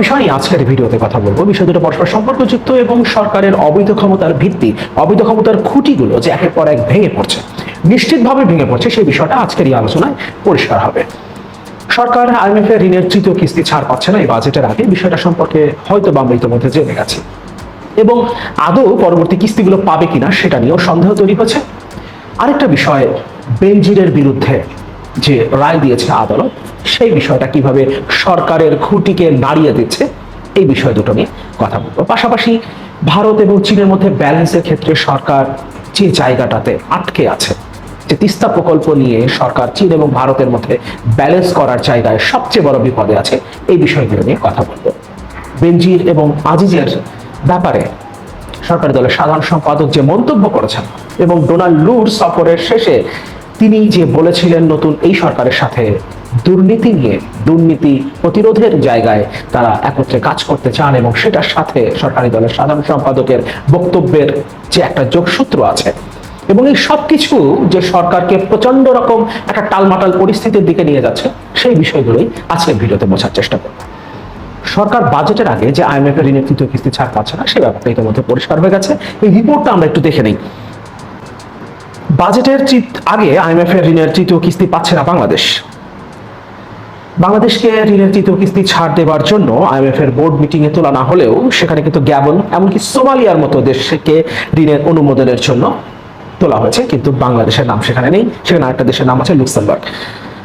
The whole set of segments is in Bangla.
বিষয় নিয়ে আজকের ভিডিওতে কথা বলব। বিষয় দুটো পরস্পর সম্পর্কযুক্ত এবং সরকারের অবৈধ ক্ষমতার ভিত্তি। অবৈধ ক্ষমতার খুঁটিগুলো যে একের পর এক ভেঙে পড়ছে, নিশ্চিতভাবে ভেঙে পড়ছে, সেই বিষয়টা আজকের এই আলোচনায় পরিষ্কার হবে। সরকার আইএমএফ এর ঋণের তৃতীয় কিস্তি ছাড় পাচ্ছে না এই বাজেটের আগে, বিষয়টা সম্পর্কে হয়তো বা আমরা ইতিমধ্যে জেনে গেছি। এবং আদৌ পরবর্তী কিস্তিগুলো পাবে কিনা সেটা নিয়েও সন্দেহ তৈরি হচ্ছে আরেকটা বিষয়, বেনজিরের বিরুদ্ধে যে রায় দিয়েছে আদালত, সেই বিষয়টা কীভাবে সরকারের খুঁটিকে নাড়িয়ে দিচ্ছে, এই বিষয় দুটো নিয়ে কথা বলব। পাশাপাশি ভারত এবং চীনের মধ্যে ব্যালেন্সের ক্ষেত্রে সরকার যে জায়গাটাতে আটকে আছে, যে তিস্তা প্রকল্প নিয়ে সরকার চীন এবং ভারতের মধ্যে ব্যালেন্স করার জায়গায় সবচেয়ে বড় বিপদে আছে, এই বিষয়গুলো নিয়ে কথা বলব। বেনজির এবং আজিজের ব্যাপারে সরকারি দলের সাধারণ সম্পাদক যে মন্তব্য করেছেন এবং ডোনাল্ড লুর সফরের শেষে তিনি যে বলেছিলেন নতুন এই সরকারের সাথে, দুর্নীতি নিয়ে, দুর্নীতি প্রতিরোধের জায়গায় তারা একত্রে কাজ করতে চান এবং সেটার সাথে সরকারি দলের সাধারণ সম্পাদকের বক্তব্যের যে একটা যোগসূত্র আছে। এবং এই সব কিছু যে সরকারকে প্রচণ্ড রকম একটা টালমাটাল পরিস্থিতির দিকে নিয়ে যাচ্ছে, সেই বিষয়গুলোই আজকের ভিডিওতে বোঝার চেষ্টা করব। সরকার বাজেটের আগে যে আইএমএফ এর ঋণের তৃতীয় কিস্তি ছাড় পাচ্ছে না, সে ব্যাপারটা ইতিমধ্যে পরিষ্কার হয়ে গেছে। এই রিপোর্টটা আমরা একটু দেখে নিই। বাজেটের আগে আইএমএফ এর ঋণের তৃতীয় কিস্তি পাচ্ছে না বাংলাদেশ। বাংলাদেশকে ঋণের তৃতীয় কিস্তি ছাড় দেওয়ার জন্য আইএমএফ এর বোর্ড মিটিং এ তোলা না হলেও সেখানে কিন্তু গ্যাবন, এমনকি সোমালিয়ার মতো দেশকে ঋণের অনুমোদনের জন্য তোলা হয়েছে, কিন্তু বাংলাদেশের নাম সেখানে নেই। সেখানে আরেকটা দেশের নাম আছে লুক্সেমবার্গ।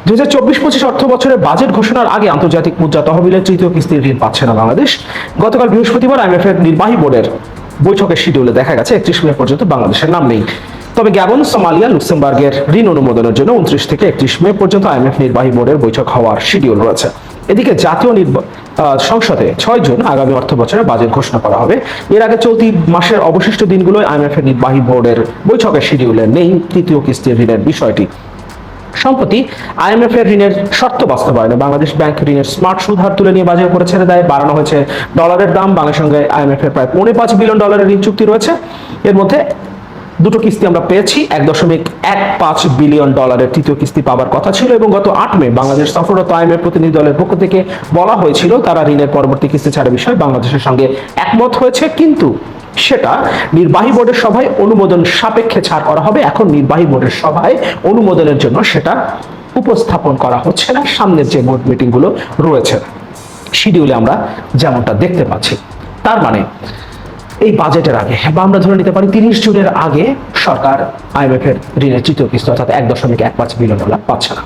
দু হাজার চব্বিশ পঁচিশ অর্থ বছরের বাজেট ঘোষণার আগে আন্তর্জাতিক মুদ্রা তহবিলের তৃতীয় কিস্তির ঋণ পাচ্ছে না বাংলাদেশ। গতকাল বৃহস্পতিবার আইএমএফ এর নির্বাহী বোর্ডের বৈঠকের শিডিউলে দেখা গেছে, একত্রিশ মে পর্যন্ত বাংলাদেশের নাম নেই। তবে গ্যাবন সোমালিয়া লুক্সেমবার্গের ঋণ অনুমোদনের জন্য উনত্রিশ থেকে একত্রিশ মে পর্যন্ত আইএমএফ নির্বাহী বোর্ডের বৈঠক হওয়ার শিডিউল রয়েছে। এদিকে জাতীয় সংসদে ছয় জুন আগামী অর্থ বছরে বাজেট ঘোষণা করা হবে। এর আগে চলতি মাসের অবশিষ্ট দিনগুলোয় আইএমএফ এর নির্বাহী বোর্ডের বৈঠকের শিডিউলে নেই তৃতীয় কিস্তির ঋণের বিষয়টি। সম্প্রতি আইএমএফ এর ঋণের শর্ত বাস্তবায়নে বাংলাদেশ ব্যাংক ঋণের স্মার্ট সুদ হার তুলে নিয়ে বাজারে করে ছেড়ে দেয়। বাড়ানো হয়েছে ডলারের দাম। বাংলাদেশের সঙ্গে আইএমএফ এর প্রায় পৌনে পাঁচ বিলিয়ন ডলারের ঋণ চুক্তি রয়েছে। এর মধ্যে দুটো কিস্তি আমরা পেয়েছি, এক দশমিক এক পাঁচ বিলিয়ন ডলারের তৃতীয় কিস্তি পাবার কথা ছিল এবং গত আট মে বাংলাদেশ সফররত আইএমএফ প্রতিনিধি দলের পক্ষ থেকে বলা হয়েছিল তারা ঋণের পরবর্তী কিস্তি ছাড়ের বিষয়ে বাংলাদেশের সঙ্গে একমত হয়েছে, কিন্তু সেটা নির্বাহী বোর্ডের সভায় অনুমোদন সাপেক্ষে ছাড় করা হবে। এখন নির্বাহী বোর্ডের সভায় অনুমোদনের জন্য সেটা উপস্থাপন করা হচ্ছে না, সামনের যে বোর্ড মিটিংগুলো রয়েছে, শিডিউলে আমরা যেমনটা দেখতে পাচ্ছি। তার মানে এই বাজেটের আগে বা আমরা ধরে নিতে পারি তিরিশ জুনের আগে সরকার আইএমএফ এর ঋণের তৃতীয় কিস্তি, অর্থাৎ এক দশমিক এক পাঁচ বিলিয়ন ডলার পাচ্ছে না।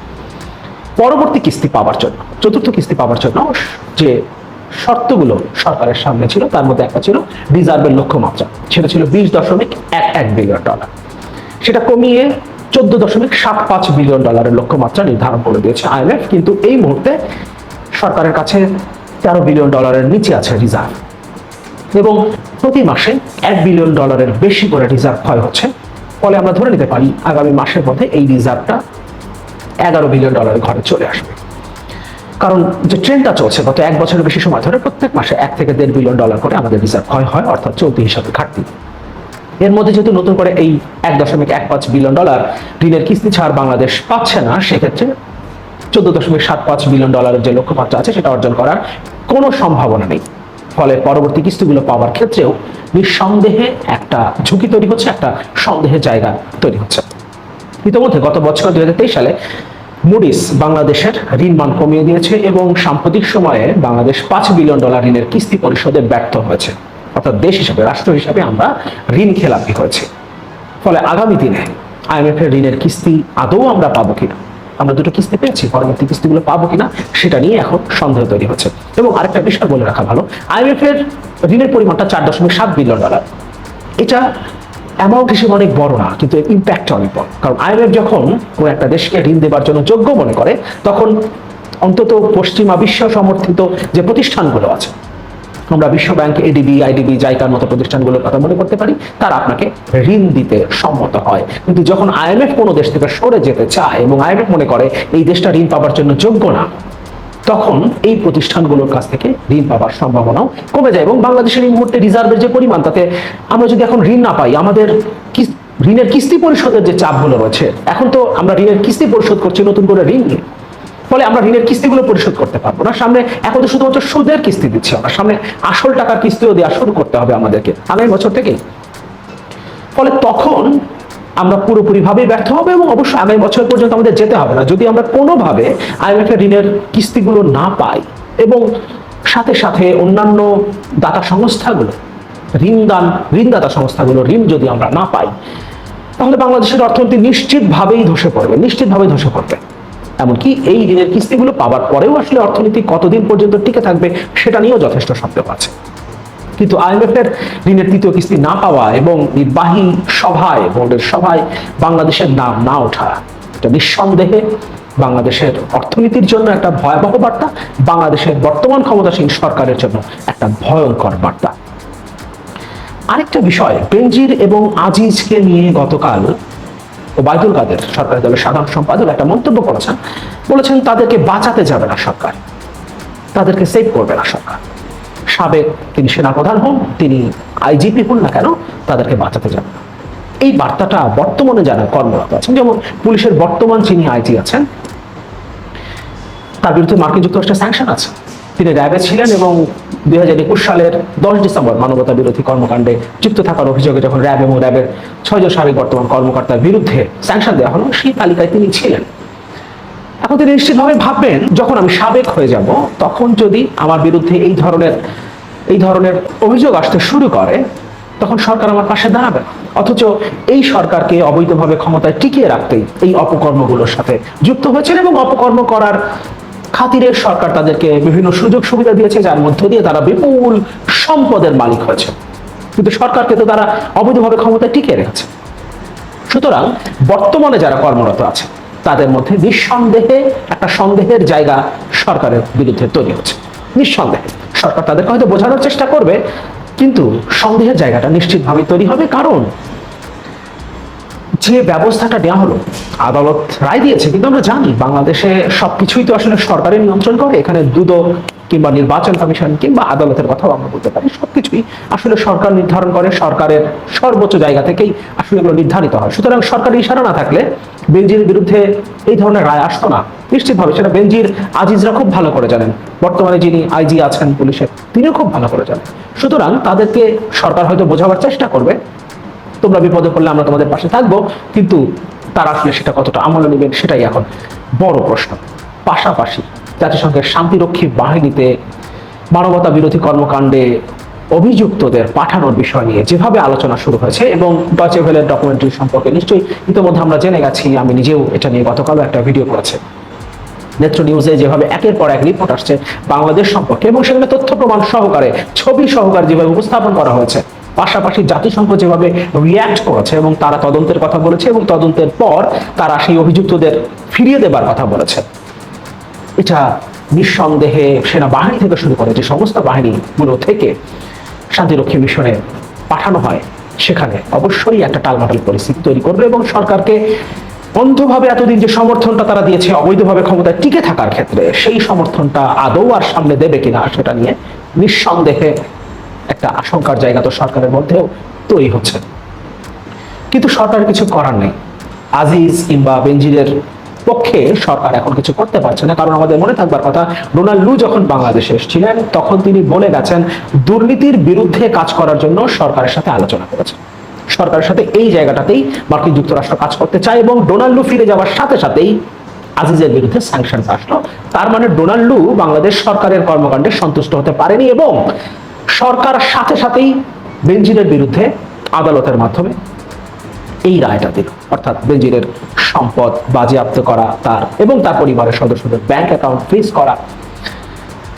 পরবর্তী কিস্তি পাওয়ার জন্য, চতুর্থ কিস্তি পাওয়ার জন্য যে শর্তগুলো সরকারের সামনে ছিল, তার মধ্যে একটা ছিল রিজার্ভের লক্ষ্যমাত্রা। সেটা ছিল বিশ দশমিক এক এক বিলিয়ন ডলার। সেটা কমিয়ে চোদ্দ দশমিক সাত পাঁচ বিলিয়ন ডলারের লক্ষ্যমাত্রা নির্ধারণ করে দিয়েছে আইএমএফ। কিন্তু এই মুহূর্তে সরকারের কাছে তেরো বিলিয়ন ডলারের নিচে আছে রিজার্ভ। এবং প্রতি মাসে এক বিলিয়ন ডলারের বেশি করে রিজার্ভ ক্ষয় হচ্ছে। ফলে আমরা ধরে নিতে পারি, আগামী মাসের মধ্যে এই রিজার্ভটা এগারো বিলিয়ন ডলারের ঘরে চলে আসবে। কারণ যে ট্রেনটা চলছে, গত এক বছরের বেশি সময় ধরে প্রত্যেক মাসে এক থেকে দেড় বিলিয়ন ডলার করে আমাদের রিজার্ভ ক্ষয় হয়, অর্থাৎ চলতি হিসাবে ঘাটতি। এর মধ্যে যেহেতু নতুন করে এই এক দশমিক এক পাঁচ বিলিয়ন ডলার ঋণের কিস্তি ছাড় বাংলাদেশ পাচ্ছে না, সেক্ষেত্রে চোদ্দ দশমিক সাত পাঁচ বিলিয়ন ডলারের যে লক্ষ্যমাত্রা আছে, সেটা অর্জন করার কোনো সম্ভাবনা নেই। ফলে পরবর্তী কিস্তিগুলো পাওয়ার ক্ষেত্রেও নিঃসন্দেহে একটা ঝুঁকি তৈরি হচ্ছে, একটা সন্দেহের জায়গা তৈরি হচ্ছে। ইতিমধ্যে গত বছর দুই সালে মুডিস বাংলাদেশের ঋণ মান কমিয়ে দিয়েছে এবং সাম্প্রতিক সময়ে বাংলাদেশ পাঁচ বিলিয়ন ডলার ঋণের কিস্তি পরিশোধে ব্যর্থ হয়েছে। অর্থাৎ দেশ হিসাবে, রাষ্ট্র হিসাবে আমরা ঋণ খেলাপি হয়েছে। ফলে আগামী দিনে আইএমএফ এর ঋণের কিস্তি আদৌ আমরা পাবো কিনা? আমরা দুটো কিস্তি পেয়েছি, পরবর্তী কিস্তিগুলো পাবো কিনা সেটা নিয়ে এখন সন্দেহ তৈরি হচ্ছে। এবং আরেকটা বিষয় বলে রাখা ভালো, আইএমএফ এর ঋণের পরিমাণটা চার দশমিক সাত বিলিয়ন ডলার। এটা অ্যামাউন্ট হিসেবে অনেক বড় না, কিন্তু ইম্প্যাক্ট অনেক বড়। কারণ আইএমএফ যখন কোনো একটা দেশকে ঋণ দেওয়ার জন্য যোগ্য মনে করে, তখন অন্তত পশ্চিমা বিশ্ব সমর্থিত যে প্রতিষ্ঠানগুলো আছে আমরা বিশ্ব ব্যাংক এডিবি আইডিবি জাইকার মতো প্রতিষ্ঠানগুলোর কথা মনে করতে পারি, তারা আপনাকে ঋণ দিতে সম্মত হয়। কিন্তু যখন আইএমএফ কোনো দেশ থেকে সরে যেতে চায় এবং আইএমএফ মনে করে এই দেশটা ঋণ পাওয়ার জন্য যোগ্য না, তখন এই প্রতিষ্ঠানগুলোর কাছ থেকে ঋণ পাওয়ার সম্ভাবনাও কমে যায় এবং বাংলাদেশের এই মুহূর্তে রিজার্ভের যে পরিমাণ, তাতে আমরা যদি এখন ঋণ না পাই, আমাদের কিস- ঋণের কিস্তি পরিশোধের যে চাপগুলো রয়েছে, এখন তো আমরা ঋণের কিস্তি পরিশোধ করছি, নতুন করে ঋণ নিয়ে ফলে আমরা ঋণের কিস্তিগুলো পরিশোধ করতে পারব না। সামনে এখন তো শুধুমাত্র সুদের কিস্তি দিচ্ছে আমরা। সামনে আসল টাকার কিস্তিও দেওয়া শুরু করতে হবে আমাদেরকে। আগামী বছর থেকেই। ফলে তখন আমরা পুরোপুরি ভাবে ব্যর্থ হবে এবং অবশ্যই আগামী বছর পর্যন্ত আমাদের যেতে হবে না। যদি আমরা কোনোভাবে আইএমএফ এর ঋণের কিস্তিগুলো না পাই এবং সাথে সাথে অন্যান্য দাতা সংস্থাগুলো ঋণদান ঋণদাতা সংস্থাগুলো, ঋণ যদি আমরা না পাই, তাহলে বাংলাদেশের অর্থনীতি নিশ্চিতভাবেই ধসে পড়বে, নিশ্চিতভাবেই ধসে পড়বে। এমনকি এই ঋণের কিস্তিগুলো পাওয়ার পরেও আসলে অর্থনীতি কতদিন পর্যন্ত টিকে থাকবে সেটা নিয়েও যথেষ্ট সন্দেহ আছে। কিন্তু আইএমএফ এর ঋণের তৃতীয় কিস্তি না পাওয়া এবং নির্বাহী সভায় বোর্ডের সভায় বাংলাদেশের নাম না ওঠা এটা নিঃসন্দেহে বাংলাদেশের অর্থনীতির জন্য একটা ভয়াবহ বার্তা, বাংলাদেশের বর্তমান ক্ষমতাসীন সরকারের জন্য একটা ভয়ঙ্কর বার্তা। আরেকটা বিষয়, বেনজির এবং আজিজকে নিয়ে গতকাল ওবায়দুল কাদের সরকারি দলের সাধারণ সম্পাদক একটা মন্তব্য করেছেন। বলেছেন, তাদেরকে বাঁচাতে যাবে না সরকার। তাদেরকে সেভ করবে না সরকার। সাবেক তিনি সেনাপ্রধান হন, তিনি আইজিপি হন না কেন, তাদেরকে বাঁচাতে যাবে না। এই বার্তাটা বর্তমানে যারা কর্মরত আছেন, যেমন পুলিশের বর্তমান যিনি আইজি আছেন, তার বিরুদ্ধে মার্কিন যুক্তরাষ্ট্রের স্যাংশন আছে। তিনি র্যাবে ছিলেন এবং দুই হাজার একুশ সালের দশ ডিসেম্বর মানবতা বিরোধী কর্মকাণ্ডে যুক্ত থাকার অভিযোগে যখন র্যাব এবং র্যাবের ছয়জন সাবেক বর্তমান কর্মকর্তার বিরুদ্ধে স্যাংশন দেওয়া হলো, সেই তালিকায় তিনি ছিলেন। এখন তিনি নিশ্চিতভাবে ভাববেন, যখন আমি সাবেক হয়ে যাব, তখন যদি আমার বিরুদ্ধে এই ধরনের এই ধরনের অভিযোগ আসতে শুরু করে, তখন সরকার আমার পাশে দাঁড়াবে অথচ এই সরকারকে অবৈধভাবে ক্ষমতায় টিকিয়ে রাখতেই এই অপকর্মগুলোর সাথে যুক্ত হয়েছেন এবং অপকর্ম করার খাতিরে সরকার তাদেরকে বিভিন্ন সুযোগ সুবিধা দিয়েছে, যার মধ্য দিয়ে তারা বিপুল সম্পদের মালিক হয়েছে। কিন্তু সরকারকে তো তারা অবৈধভাবে ক্ষমতায় টিকে রেখেছে। সুতরাং বর্তমানে যারা কর্মরত আছে, তাদের মধ্যে নিঃসন্দেহে একটা সন্দেহের জায়গা সরকারের বিরুদ্ধে তৈরি হচ্ছে। নিঃসন্দেহে। সরকার তাদেরকে হয়তো বোঝানোর চেষ্টা করবে, কিন্তু সন্দেহের জায়গাটা নিশ্চিতভাবে তৈরি হবে। কারণ যে ব্যবস্থাটা নেওয়া হলো। আদালত রায় দিয়েছে, কিন্তু আমরা জানি বাংলাদেশে সবকিছুই তো আসলে সরকারের নিয়ন্ত্রণ করে। এখানে দুদক কিংবা নির্বাচন কমিশন কিংবা আদালতের কথাও আমরা বলতে পারি। সবকিছুই আসলে সরকার নির্ধারণ করে, সরকারের সর্বোচ্চ জায়গা থেকেই আসলে এগুলো নির্ধারিত হয়। সুতরাং সরকারি ইশারা না থাকলে বেঞ্জির বিরুদ্ধে এই ধরনের রায় আসতো না। নিশ্চিতভাবে সেটা বেঞ্জির আজিজরা খুব ভালো করে জানেন। বর্তমানে যিনি আইজি আছেন পুলিশের, তিনিও খুব ভালো করে জানেন। সুতরাং তাদেরকে সরকার হয়তো বোঝাবার চেষ্টা করবে। তোমরা বিপদে পড়লে আমরা তোমাদের পাশে থাকব। কিন্তু তারা আসলে সেটা কতটা আমলে নেবেন সেটাই এখন বড় প্রশ্ন। পাশাপাশি জাতিসংঘের শান্তিরক্ষী বাহিনীতে মানবতা বিরোধী কর্মকাণ্ডে অভিযুক্তদের পাঠানোর বিষয় নিয়ে যেভাবে আলোচনা শুরু হয়েছে এবং ডচে ভেলের ডকুমেন্টারি সম্পর্কে নিশ্চয়ই ইতিমধ্যে আমরা জেনে গেছি, আমি নিজেও এটা নিয়ে গতকালও একটা ভিডিও করেছে। নেত্র নিউজে যেভাবে একের পর এক রিপোর্ট আসছে বাংলাদেশ সম্পর্কে এবং সেখানে তথ্য প্রমাণ সহকারে, ছবি সহকারে যেভাবে উপস্থাপন করা হয়েছে পাশাপাশি জাতিসংঘ যেভাবে রিয়্যাক্ট করেছে এবং তারা তদন্তের কথা বলেছে এবং তদন্তের পর তারা সেই অভিযুক্তদের ফিরিয়ে দেবার কথা বলেছে। এটা নিঃসন্দেহে সেনাবাহিনী থেকে শুরু করে যে সমস্ত বাহিনীগুলো থেকে শান্তিরক্ষী মিশনে পাঠানো হয়, সেখানে অবশ্যই একটা টালমাটাল পরিস্থিতি তৈরি করবে এবং সরকারকে অন্ধভাবে এতদিন যে সমর্থনটা তারা দিয়েছে, অবৈধভাবে ক্ষমতায় টিকে থাকার ক্ষেত্রে সেই সমর্থনটা আদৌ আর সামনে দেবে কিনা সেটা নিয়ে নিঃসন্দেহে একটা আশঙ্কার জায়গা তো সরকারের মধ্যেও তৈরি হচ্ছে। কিন্তু সরকার কিছু করার নেই। আজিজ কিংবা বেঞ্জিরের পক্ষে সরকার এখন কিছু করতে পারছে না। কারণ আমাদের মনে থাকবার কথা ডোনাল্ড লু যখন বাংলাদেশে এসেছিলেন, তখন তিনি বলে গেছেন, দুর্নীতির বিরুদ্ধে কাজ করার জন্য সরকারের সাথে আলোচনা করেছেন সরকারের সাথে এই জায়গাটাতেই মার্কিন যুক্তরাষ্ট্র কাজ করতে চায় এবং ডোনাল্ড লু ফিরে যাওয়ার সাথে সাথেই আজিজের বিরুদ্ধে স্যাংশন আসলো। তার মানে ডোনাল্ড লু বাংলাদেশ সরকারের কর্মকাণ্ডে সন্তুষ্ট হতে পারেনি এবং সরকার সাথে সাথেই বেঞ্জিরের বিরুদ্ধে আদালতের মাধ্যমে এই রায়টা দিল। অর্থাৎ বেঞ্জিরের সম্পদ বাজেয়াপ্ত করা, তার এবং তার পরিবারের সদস্যদের ব্যাংক অ্যাকাউন্ট ফ্রিজ করা,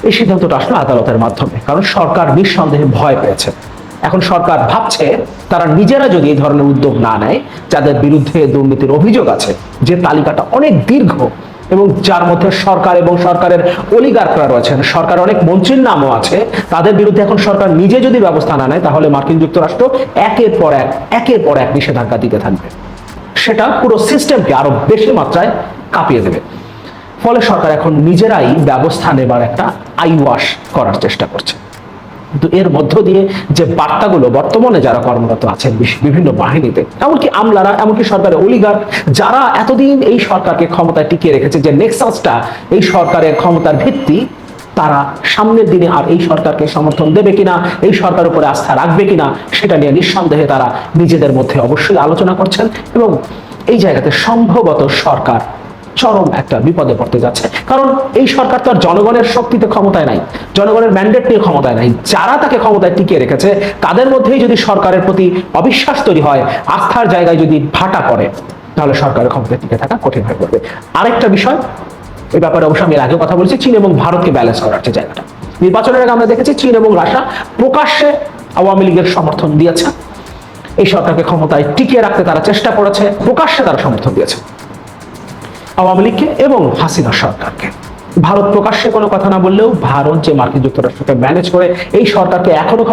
এই সিদ্ধান্তটা আসলো আদালতের মাধ্যমে। কারণ সরকার নিঃসন্দেহে ভয় পেয়েছে। এখন সরকার ভাবছে, তারা নিজেরা যদি এই ধরনের উদ্যোগ না নেয়, যাদের বিরুদ্ধে দুর্নীতির অভিযোগ আছে, যে তালিকাটা অনেক দীর্ঘ এবং যার মধ্যে সরকার এবং সরকারের অলিগার্করা রয়েছেন, সরকার অনেক মন্ত্রীর নামও আছে, তাদের বিরুদ্ধে এখন সরকার নিজে যদি ব্যবস্থা না নেয়, তাহলে মার্কিন যুক্তরাষ্ট্র একের পর এক, একের পর এক নিষেধাজ্ঞা দিতে থাকবে। সেটা পুরো সিস্টেমকে আরও বেশি মাত্রায় কাঁপিয়ে দেবে। ফলে সরকার এখন নিজেরাই ব্যবস্থা নেবার একটা আই ওয়াশ করার চেষ্টা করছে। কিন্তু এর মধ্য দিয়ে যে বার্তাগুলো বর্তমানে যারা কর্মরত আছেন বিভিন্ন বাহিনীতে, এমনকি আমলারা, এমনকি সরকারের অলিগার যারা এতদিন এই সরকারকে ক্ষমতায় টিকিয়ে রেখেছে, যে নেক্সাসটা এই সরকারের ক্ষমতার ভিত্তি, তারা সামনের দিনে আর এই সরকারকে সমর্থন দেবে কিনা, এই সরকার উপরে আস্থা রাখবে কিনা, সেটা নিয়ে নিঃসন্দেহে তারা নিজেদের মধ্যে অবশ্যই আলোচনা করছেন এবং এই জায়গাতে সম্ভবত সরকার চরম একটা বিপদে পড়তে যাচ্ছে। কারণ এই সরকার তো আর জনগণের শক্তিতে ক্ষমতায় নাই, জনগণের ম্যান্ডেট নিয়ে ক্ষমতায় নাই, যারা তাকে ক্ষমতায় টিকিয়ে রেখেছে, তাদের মধ্যেই যদি সরকারের প্রতি অবিশ্বাস তৈরি হয়, আস্থার জায়গায় যদি ভাটা পড়ে, তাহলে সরকারের ক্ষমতায় টিকে থাকা কঠিন হয়ে পড়বে। আরেকটা বিষয়, এই ব্যাপারে অবশ্য আমি আগে কথা বলেছি, চীন এবং ভারতকে ব্যালেন্স করার যে জায়গাটা। নির্বাচনের আগে আমরা দেখেছি চীন এবং রাশিয়া প্রকাশ্যে আওয়ামী লীগের সমর্থন দিয়েছে। এই সরকারকে ক্ষমতায় টিকিয়ে রাখতে তারা চেষ্টা করেছে, প্রকাশ্যে তারা সমর্থন দিয়েছে। আওয়ামী লীগকে এবং হাসিনা সরকারকে। ভারত প্রকাশ্যে কোনো কথা না বললেও ভারত যে মার্কিন যুক্তরাষ্ট্রকে ম্যানেজ করে, এই সরকারকে এখনও